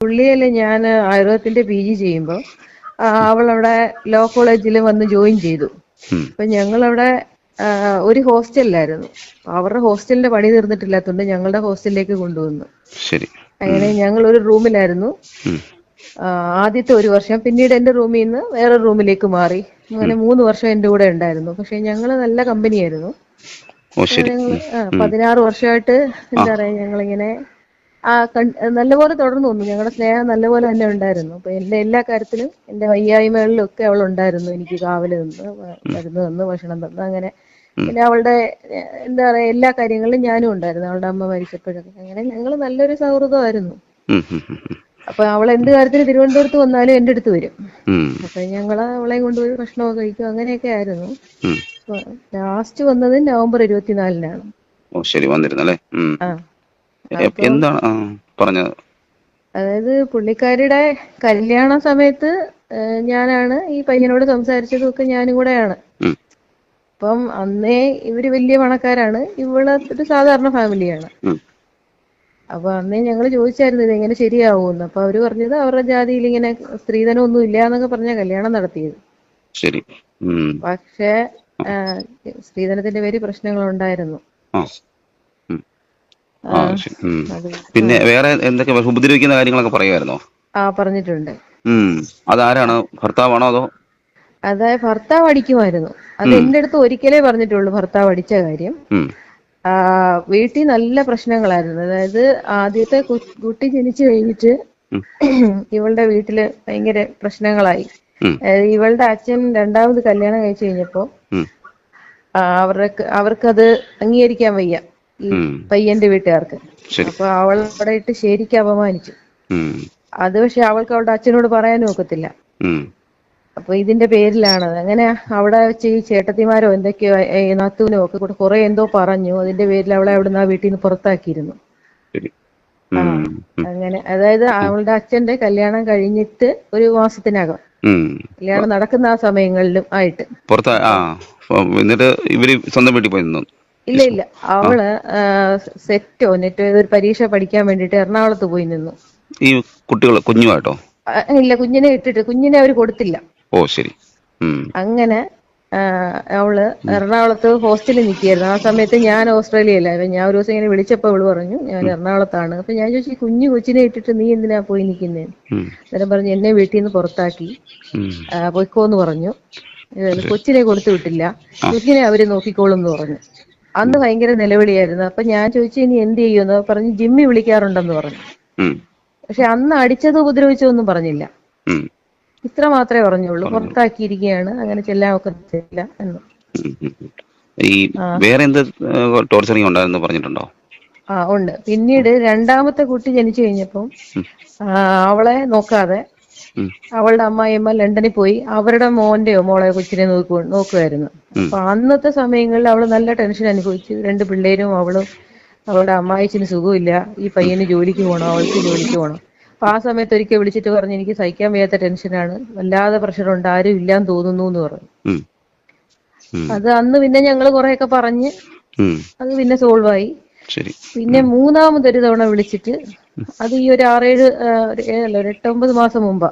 പുള്ളിയിൽ ഞാൻ ആയുർവേദത്തിന്റെ P G ചെയ്യുമ്പോൾ അവളവിടെ ലോ കോളേജിൽ വന്ന് ജോയിൻ ചെയ്തു. അപ്പൊ ഞങ്ങളവിടെ ഒരു ഹോസ്റ്റലിലായിരുന്നു. അവരുടെ ഹോസ്റ്റലിന്റെ പണി തീർന്നിട്ടില്ലാത്തതുകൊണ്ട് ഞങ്ങളുടെ ഹോസ്റ്റലിലേക്ക് കൊണ്ടുവന്നു. അങ്ങനെ ഞങ്ങൾ ഒരു റൂമിലായിരുന്നു. ആദ്യത്തെ ഒരു വർഷം. പിന്നീട് എന്റെ റൂമിൽ നിന്ന് വേറെ റൂമിലേക്ക് മാറി. അങ്ങനെ മൂന്ന് വർഷം എന്റെ കൂടെ ഉണ്ടായിരുന്നു. പക്ഷെ ഞങ്ങൾ നല്ല കമ്പനിയായിരുന്നു. പതിനാറ് വർഷമായിട്ട് എന്താ പറയാ ഞങ്ങളിങ്ങനെ ആ നല്ലപോലെ തുടർന്നു വന്നു. ഞങ്ങളുടെ സ്നേഹം നല്ലപോലെ തന്നെ ഉണ്ടായിരുന്നു. അപ്പൊ എന്റെ എല്ലാ കാര്യത്തിലും എന്റെ വയ്യായ്മകളിലും ഒക്കെ അവൾ ഉണ്ടായിരുന്നു. എനിക്ക് കാവൽ നിന്ന് മരുന്ന് തന്ന് ഭക്ഷണം തന്ന് അങ്ങനെ പിന്നെ അവളുടെ എന്താ പറയാ എല്ലാ കാര്യങ്ങളിലും ഞാനും ഉണ്ടായിരുന്നു. അവളുടെ അമ്മ മരിച്ചപ്പോഴൊക്കെ. അങ്ങനെ ഞങ്ങൾ നല്ലൊരു സൗഹൃദമായിരുന്നു. അപ്പൊ അവൾ എന്ത് കാര്യത്തിന് തിരുവനന്തപുരത്ത് വന്നാലും എന്റെ അടുത്ത് വരും. അപ്പൊ ഞങ്ങൾ അവളെ കൊണ്ടുപോയി ഭക്ഷണമൊക്കെ കഴിക്കും. അങ്ങനെയൊക്കെ ആയിരുന്നു. ലാസ്റ്റ് വന്നത് നവംബർ ഇരുപത്തിനാലിനാണ്. ഓ ശരി. വന്നിരുന്നല്ലേ? ആ. എന്താണ്? പറഞ്ഞത് അതായത് പുള്ളിക്കാരിയുടെ കല്യാണ സമയത്ത് ഞാനാണ് ഈ പയ്യനോട് സംസാരിച്ചതും ഒക്കെ ഞാനും കൂടെയാണ്. അപ്പം അന്നേ ഇവർ വലിയ പണക്കാരാണ്. ഇവൾ ഒരു സാധാരണ ഫാമിലിയാണ്. അപ്പൊ അന്നേ ഞങ്ങൾ ചോദിച്ചായിരുന്നു ഇത് എങ്ങനെ ശരിയാവുമെന്ന്. അപ്പൊ അവർ പറഞ്ഞത് അവരുടെ ജാതിയിൽ ഇങ്ങനെ സ്ത്രീധനം ഒന്നും ഇല്ല എന്നൊക്കെ പറഞ്ഞ കല്യാണം നടത്തിയത്. പക്ഷേ സ്ത്രീധനത്തിന്റെ പേര് പ്രശ്നങ്ങൾ ഉണ്ടായിരുന്നു. ആ ശരി. ഉം. പിന്നെ വേറെ എന്തൊക്കെ ഉപദ്രവിക്കുന്ന കാര്യങ്ങളൊക്കെ പറയുമായിരുന്നോ? ആ പറഞ്ഞിട്ടുണ്ട്. ഉം. അതാരാണ്? ഭർത്താവാണോ അതോ? അതായത് ഭർത്താവ് അടിക്കുമായിരുന്നു. അത് എന്റെ അടുത്ത് ഒരിക്കലേ പറഞ്ഞിട്ടുള്ളൂ ഭർത്താവ് അടിച്ച കാര്യം. ഉം. ആ, വീട്ടിൽ നല്ല പ്രശ്നങ്ങളായിരുന്നു. അതായത് ആദ്യത്തെ കു- കുട്ടി ജനിച്ചു കഴിഞ്ഞിട്ട് ഇവളുടെ വീട്ടിൽ ഭയങ്കര പ്രശ്നങ്ങളായി. ഉം. ഇവളുടെ അച്ഛൻ രണ്ടാമത് കല്യാണം കഴിച്ചു കഴിഞ്ഞപ്പോ ഉം. ആ, അവർക്ക് അവർക്കത് അംഗീകരിക്കാൻ വയ്യ. ഈ. പയ്യന്റെ വീട്ടുകാർക്ക്. അപ്പൊ അവൾ അവിടെ ഇട്ട് ശരിക്ക് അപമാനിച്ചു. അത് പക്ഷെ അവൾക്ക് അവളുടെ അച്ഛനോട് പറയാൻ നോക്കത്തില്ല. അപ്പൊ ഇതിന്റെ പേരിലാണ് അങ്ങനെ അവിടെ വെച്ച് ഈ ചേട്ടത്തിമാരോ എന്തൊക്കെയോ നത്തുവിനോ നാത്തൂനോ ഒക്കെ കൂടെ കുറെ എന്തോ പറഞ്ഞു. അതിന്റെ പേരിൽ അവളെ അവിടുന്ന് ആ വീട്ടിൽ നിന്ന് പുറത്താക്കിയിരുന്നു. അങ്ങനെ. അതായത് അവളുടെ അച്ഛന്റെ കല്യാണം കഴിഞ്ഞിട്ട് ഒരു മാസത്തിനകം. കല്യാണം നടക്കുന്ന ആ സമയങ്ങളിലും ആയിട്ട്. പുറത്താ എന്നിട്ട് ഇവർ സ്വന്തം വീട്ടിൽ പോയി നിന്നു. ഇല്ല ഇല്ല. അവൾ സെറ്റ് നെറ്റോ ഏതൊരു പരീക്ഷ പഠിക്കാൻ വേണ്ടിട്ട് എറണാകുളത്ത് പോയി നിന്നു. ഈ കുട്ടികൾ കുഞ്ഞുമായിട്ടോ? ഇല്ല കുഞ്ഞിനെ ഇട്ടിട്ട് കുഞ്ഞിനെ അവർ കൊടുത്തില്ല. ഓ ശരി. അങ്ങനെ അവൾ എറണാകുളത്ത് ഹോസ്റ്റലിൽ നിൽക്കുകയായിരുന്നു. ആ സമയത്ത് ഞാൻ ഓസ്ട്രേലിയയിലായിരുന്നു. ഞാൻ ഒരു ദിവസം ഇങ്ങനെ വിളിച്ചപ്പോൾ അവൾ പറഞ്ഞു ഞാൻ എറണാകുളത്താണ്. അപ്പൊ ഞാൻ ചോദിച്ചു "ഈ കുഞ്ഞു കൊച്ചിനെ ഇട്ടിട്ട് നീ എന്തിനാ പോയി നിൽക്കുന്നേ. അന്നേരം പറഞ്ഞു എന്നെ വീട്ടിൽ നിന്ന് പുറത്താക്കി. പൊയ്ക്കോന്ന് പറഞ്ഞു. കൊച്ചിനെ കൊടുത്തു വിട്ടില്ല. കുഞ്ഞിനെ അവർ നോക്കിക്കോളും എന്ന് പറഞ്ഞു. അന്ന് ഭയങ്കര നിലവിളിയായിരുന്നു. അപ്പൊ ഞാൻ ചോദിച്ചു ഇനി എന്ത് ചെയ്യുമെന്ന് പറഞ്ഞു ജിമ്മി വിളിക്കാറുണ്ടെന്ന് പറഞ്ഞു. പക്ഷെ അന്ന് അടിച്ചത് ഉപദ്രവിച്ചതൊന്നും പറഞ്ഞില്ല. ഇത്ര മാത്രമേ പറഞ്ഞുള്ളൂ. പുറത്താക്കിയിരിക്കുകയാണ്. അങ്ങനെ ചെല്ലാൻ ഒക്കത്തില്ല എന്ന്. ഈ വേറെ എന്ത് ടോർച്ചറിങ് ഉണ്ടായിരുന്നു പറഞ്ഞിട്ടുണ്ടോ? ആ ഉണ്ട്. പിന്നീട് രണ്ടാമത്തെ കുട്ടി ജനിച്ചു കഴിഞ്ഞപ്പം അവളെ നോക്കാതെ. അവളുടെ അമ്മായിയമ്മ ലണ്ടനിൽ പോയി അവരുടെ മോന്റെയോ മോളെ കൊച്ചിനെ നോക്കു നോക്കുമായിരുന്നു അപ്പൊ അന്നത്തെ സമയങ്ങളിൽ അവൾ നല്ല ടെൻഷൻ അനുഭവിച്ചു. രണ്ട് പിള്ളേരും അവളും അവളുടെ അമ്മായിച്ചിന് സുഖമില്ല. ഈ പയ്യന് ജോലിക്ക് പോകണം അവൾക്ക് ജോലിക്ക് പോകണം അപ്പൊ ആ സമയത്ത് ഒരിക്കൽ വിളിച്ചിട്ട് പറഞ്ഞു എനിക്ക് സഹിക്കാൻ വയ്യാത്ത ടെൻഷനാണ്. വല്ലാതെ പ്രഷറുണ്ട് ആരും ഇല്ലാന്ന് തോന്നുന്നു എന്ന് പറഞ്ഞു. അത് അന്ന് പിന്നെ ഞങ്ങൾ കുറെയൊക്കെ പറഞ്ഞ്. അത് പിന്നെ സോൾവ് ആയി. പിന്നെ മൂന്നാമതൊരു തവണ വിളിച്ചിട്ട് അത് ഈ ഒരു ആറേഴ് ഏഴല്ല ഒരു എട്ടൊമ്പത് മാസം മുമ്പാ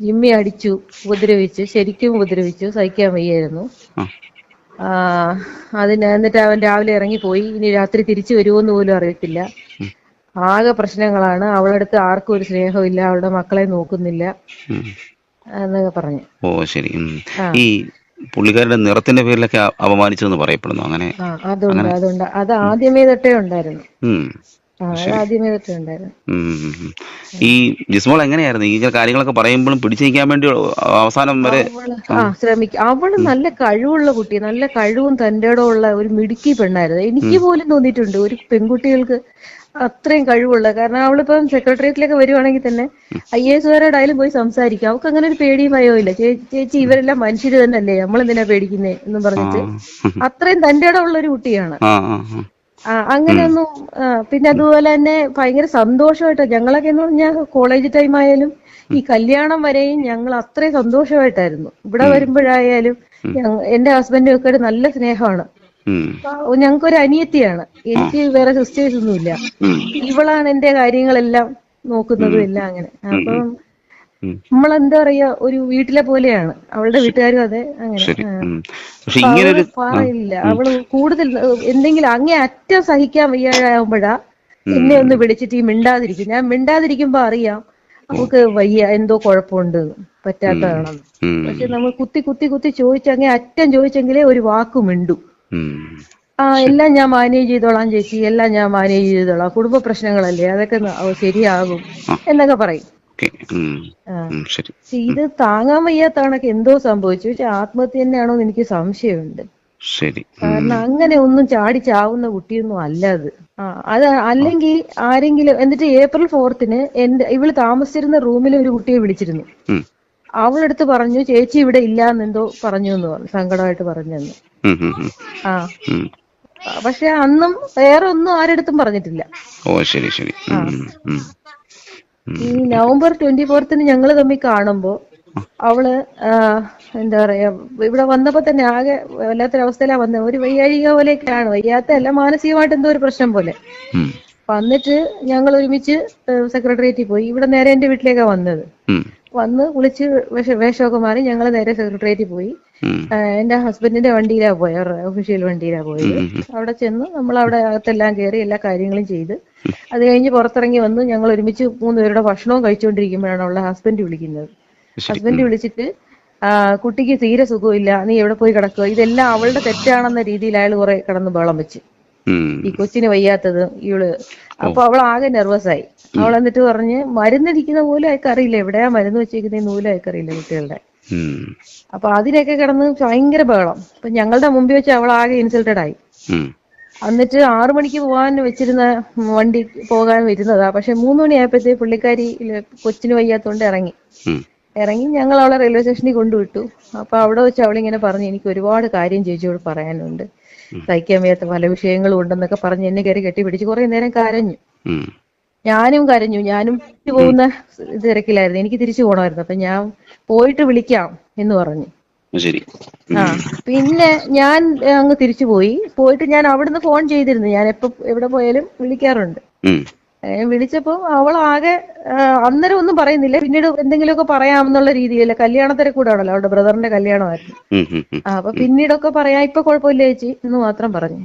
ജിമ്മി അടിച്ചു ഉപദ്രവിച്ചു ശരിക്കും ഉപദ്രവിച്ചു സഹിക്കാൻ വയ്യായിരുന്നു. അതിന് എന്നിട്ട് അവൻ രാവിലെ ഇറങ്ങിപ്പോയി. ഇനി രാത്രി തിരിച്ചു വരുമോന്ന് പോലും അറിയത്തില്ല. ആകെ പ്രശ്നങ്ങളാണ്. അവളടുത്ത് ആർക്കും ഒരു സ്നേഹമില്ല അവളുടെ മക്കളെ നോക്കുന്നില്ല. എന്നൊക്കെ പറഞ്ഞു. ഓ ശരി. ഈ പുള്ളിക്കാരുടെ നിറത്തിന്റെ പേരിലൊക്കെ അപമാനിച്ചു പറയപ്പെടുന്നു. അങ്ങനെ അതുണ്ട് അതുണ്ട്. അത് ആദ്യമേ തൊട്ടേ ഉണ്ടായിരുന്നു. ഈ ജിസ്മോൾ എങ്ങനെയായിരുന്നു? ഈ കാര്യങ്ങളൊക്കെ പറയുമ്പോഴും പിടിച്ചു നിൽക്കാൻ വേണ്ടി അവസാനം വരെ ശ്രമിക്കും. അവൾ നല്ല കഴിവുള്ള കുട്ടി നല്ല കഴിവും തന്റെ ഉള്ള ഒരു മിടുക്കി പെണ്ണായിരുന്നു. എനിക്ക് പോലും തോന്നിയിട്ടുണ്ട് ഒരു പെൺകുട്ടികൾക്ക് അത്രയും കഴിവുള്ള. കാരണം അവളിപ്പം സെക്രട്ടേറിയറ്റിലൊക്കെ വരുവാണെങ്കിൽ തന്നെ ഐ എസ് കാരോടായാലും പോയി സംസാരിക്കാം. അവൾക്ക് അങ്ങനെ ഒരു പേടിയും ഭയവും ഇല്ല ചേച്ചി ഇവരെല്ലാം മനുഷ്യര് തന്നെയല്ലേ? നമ്മളെന്തിനാ പേടിക്കുന്നേ? എന്നും പറഞ്ഞിട്ട്. അത്രയും തന്റെ ഉള്ള ഒരു കുട്ടിയാണ്. അങ്ങനെയൊന്നും പിന്നെ അതുപോലെ തന്നെ ഭയങ്കര സന്തോഷമായിട്ട് ഞങ്ങളൊക്കെ എന്ന് പറഞ്ഞാൽ കോളേജ് ടൈം ആയാലും ഈ കല്യാണം വരെയും ഞങ്ങൾ അത്രയും സന്തോഷമായിട്ടായിരുന്നു. ഇവിടെ വരുമ്പോഴായാലും എന്റെ ഹസ്ബൻഡും ഒക്കെ ഒരു നല്ല സ്നേഹമാണ്. ഞങ്ങൾക്ക് ഒരു അനിയത്തിയാണ്. എനിക്ക് വേറെ സിസ്റ്റേഴ്സ് ഒന്നുമില്ല. ഇവളാണ് എന്റെ കാര്യങ്ങളെല്ലാം നോക്കുന്നതും എല്ലാം അങ്ങനെ. അപ്പം ഉം. നമ്മളെന്താ പറയാ ഒരു വീട്ടിലെ പോലെയാണ്. അവളുടെ വീട്ടുകാരും അതെ അങ്ങനെ. പറയില്ല അവൾ കൂടുതൽ എന്തെങ്കിലും അങ്ങേ അറ്റം സഹിക്കാൻ വയ്യാതാകുമ്പോഴാ എന്നെ ഒന്ന് വിളിച്ചിട്ട് ഈ മിണ്ടാതിരിക്കും. ഞാൻ മിണ്ടാതിരിക്കുമ്പോ അറിയാം നമുക്ക് വയ്യ എന്തോ കുഴപ്പമുണ്ട് പറ്റാത്തതാണെന്ന്. പക്ഷെ നമ്മൾ കുത്തി കുത്തി കുത്തി ചോദിച്ചങ്ങേ അറ്റം ചോദിച്ചെങ്കിലേ ഒരു വാക്ക് മിണ്ടു. ആ എല്ലാം ഞാൻ മാനേജ് ചെയ്തോളാം ചേച്ചി. എല്ലാം ഞാൻ മാനേജ് ചെയ്തോളാം. കുടുംബ പ്രശ്നങ്ങളല്ലേ? അതൊക്കെ ശരിയാകും. എന്നൊക്കെ പറയും. ഇത് താങ്ങാൻ വയ്യാത്ത കണക്ക് എന്തോ സംഭവിച്ചു. പക്ഷെ ആത്മഹത്യ തന്നെയാണോ എന്ന് എനിക്ക് സംശയമുണ്ട്. ശരി. കാരണം അങ്ങനെ ഒന്നും ചാടി ചാവുന്ന കുട്ടിയൊന്നും അല്ല അത്. ആ അത് അല്ലെങ്കിൽ ആരെങ്കിലും എന്നിട്ട് ഏപ്രിൽ ഫോർത്തിന് എന്റെ ഇവൾ താമസിച്ചിരുന്ന റൂമിൽ ഒരു കുട്ടിയെ വിളിച്ചിരുന്നു. അവളെടുത്ത് പറഞ്ഞു ചേച്ചി ഇവിടെ ഇല്ല എന്നെന്തോ പറഞ്ഞു എന്ന് പറഞ്ഞു സങ്കടമായിട്ട് പറഞ്ഞെന്ന്. ആ. പക്ഷെ അന്നും വേറെ ഒന്നും ആരെടുത്തും പറഞ്ഞിട്ടില്ല. ഓ ശരി ശരി. ഈ നവംബർ ട്വന്റി ഫോർത്തിന് ഞങ്ങൾ തമ്മിൽ കാണുമ്പോ അവൾ എന്താ പറയാ ഇവിടെ വന്നപ്പോ തന്നെ ആകെ വല്ലാത്തൊരവസ്ഥയിലാ വന്നത് ഒരു വയ്യാഴിക പോലെയൊക്കെയാണ്. വയ്യാത്ത അല്ല മാനസികമായിട്ട് എന്തോ ഒരു പ്രശ്നം പോലെ. വന്നിട്ട് ഞങ്ങൾ ഒരുമിച്ച് സെക്രട്ടേറിയറ്റിൽ പോയി. ഇവിടെ നേരെ എന്റെ വീട്ടിലേക്കാ വന്നത്. വന്ന് കുളിച്ച് വേഷ വേഷമൊക്കെ മാറി ഞങ്ങൾ നേരെ സെക്രട്ടേറിയറ്റിൽ പോയി. എന്റെ ഹസ്ബൻഡിന്റെ വണ്ടിയിലാ പോയി അവരുടെ ഒഫീഷ്യൽ വണ്ടിയിലാ പോയത്. അവിടെ ചെന്ന് നമ്മൾ അവിടെ അകത്തെല്ലാം കയറി എല്ലാ കാര്യങ്ങളും ചെയ്ത്. അത് കഴിഞ്ഞ് പുറത്തിറങ്ങി വന്ന് ഞങ്ങൾ ഒരുമിച്ച് മൂന്നുപേരുടെ ഭക്ഷണവും കഴിച്ചുകൊണ്ടിരിക്കുമ്പോഴാണ് അവളുടെ ഹസ്ബൻഡ് വിളിക്കുന്നത്. ഹസ്ബൻഡ് വിളിച്ചിട്ട് കുട്ടിക്ക് തീരെ സുഖമില്ല നീ എവിടെ പോയി കിടക്കുക? ഇതെല്ലാം അവളുടെ തെറ്റാണെന്ന രീതിയിൽ അയാൾ കുറെ കിടന്ന് ബഹളം വെച്ച്. ഈ കൊച്ചിന് വയ്യാത്തത് ഇവൾ അപ്പൊ അവൾ ആകെ നെർവസ് ആയി അവൾ എന്നിട്ട് പറഞ്ഞ് മരുന്നിരിക്കുന്ന പോലും അയക്ക് അറിയില്ല എവിടെയാ മരുന്ന് വെച്ചിരിക്കുന്ന നൂലും അയക്ക് അറിയില്ല കുട്ടികളുടെ അപ്പൊ അതിനൊക്കെ കിടന്ന് ഭയങ്കര ബഹളം. അപ്പൊ ഞങ്ങളുടെ മുമ്പിൽ വെച്ച് അവൾ ആകെ ഇൻസൾട്ടഡ് ആയി. എന്നിട്ട് ആറു മണിക്ക് പോകാൻ വെച്ചിരുന്ന വണ്ടി പോകാൻ വരുന്നതാ. പക്ഷെ മൂന്ന് മണിയായപ്പോഴത്തേ പുള്ളിക്കാരി കൊച്ചിന് വയ്യാത്തോണ്ട് ഇറങ്ങി. ഇറങ്ങി ഞങ്ങൾ അവളെ റെയിൽവേ സ്റ്റേഷനിൽ കൊണ്ടുവിട്ടു. അപ്പൊ അവിടെ വെച്ച് അവളിങ്ങനെ പറഞ്ഞു എനിക്ക് ഒരുപാട് കാര്യം ചേച്ചിയോട് പറയാനുണ്ട്. സഹിക്കാൻ വയ്യാത്ത പല വിഷയങ്ങളും ഉണ്ടെന്നൊക്കെ പറഞ്ഞ് എന്നെ കയറി കെട്ടിപ്പിടിച്ച് കുറെ നേരം കരഞ്ഞു. ഞാനും കരഞ്ഞു. ഞാനും പോകുന്ന തിരക്കിലായിരുന്നു. എനിക്ക് തിരിച്ചു പോകണമായിരുന്നു അപ്പൊ ഞാൻ പോയിട്ട് വിളിക്കാം എന്ന് പറഞ്ഞു. ശരി. ആ പിന്നെ ഞാൻ അങ്ങ് തിരിച്ചു പോയി. പോയിട്ട് ഞാൻ അവിടുന്ന് ഫോൺ ചെയ്തിരുന്നു. ഞാൻ എപ്പോ എവിടെ പോയാലും വിളിക്കാറുണ്ട്. ഉം. ഏ, വിളിച്ചപ്പോ അവൾ ആകെ അന്നേരം ഒന്നും പറയുന്നില്ല. പിന്നീട് എന്തെങ്കിലുമൊക്കെ പറയാമെന്നുള്ള രീതിയില്ല കല്യാണത്തിനെ കൂടെ ആണല്ലോ അവളുടെ ബ്രദറിന്റെ കല്യാണമായിരുന്നു. അപ്പൊ പിന്നീടൊക്കെ പറയാം ഇപ്പൊ കുഴപ്പമില്ല ചേച്ചി എന്ന് മാത്രം പറഞ്ഞു.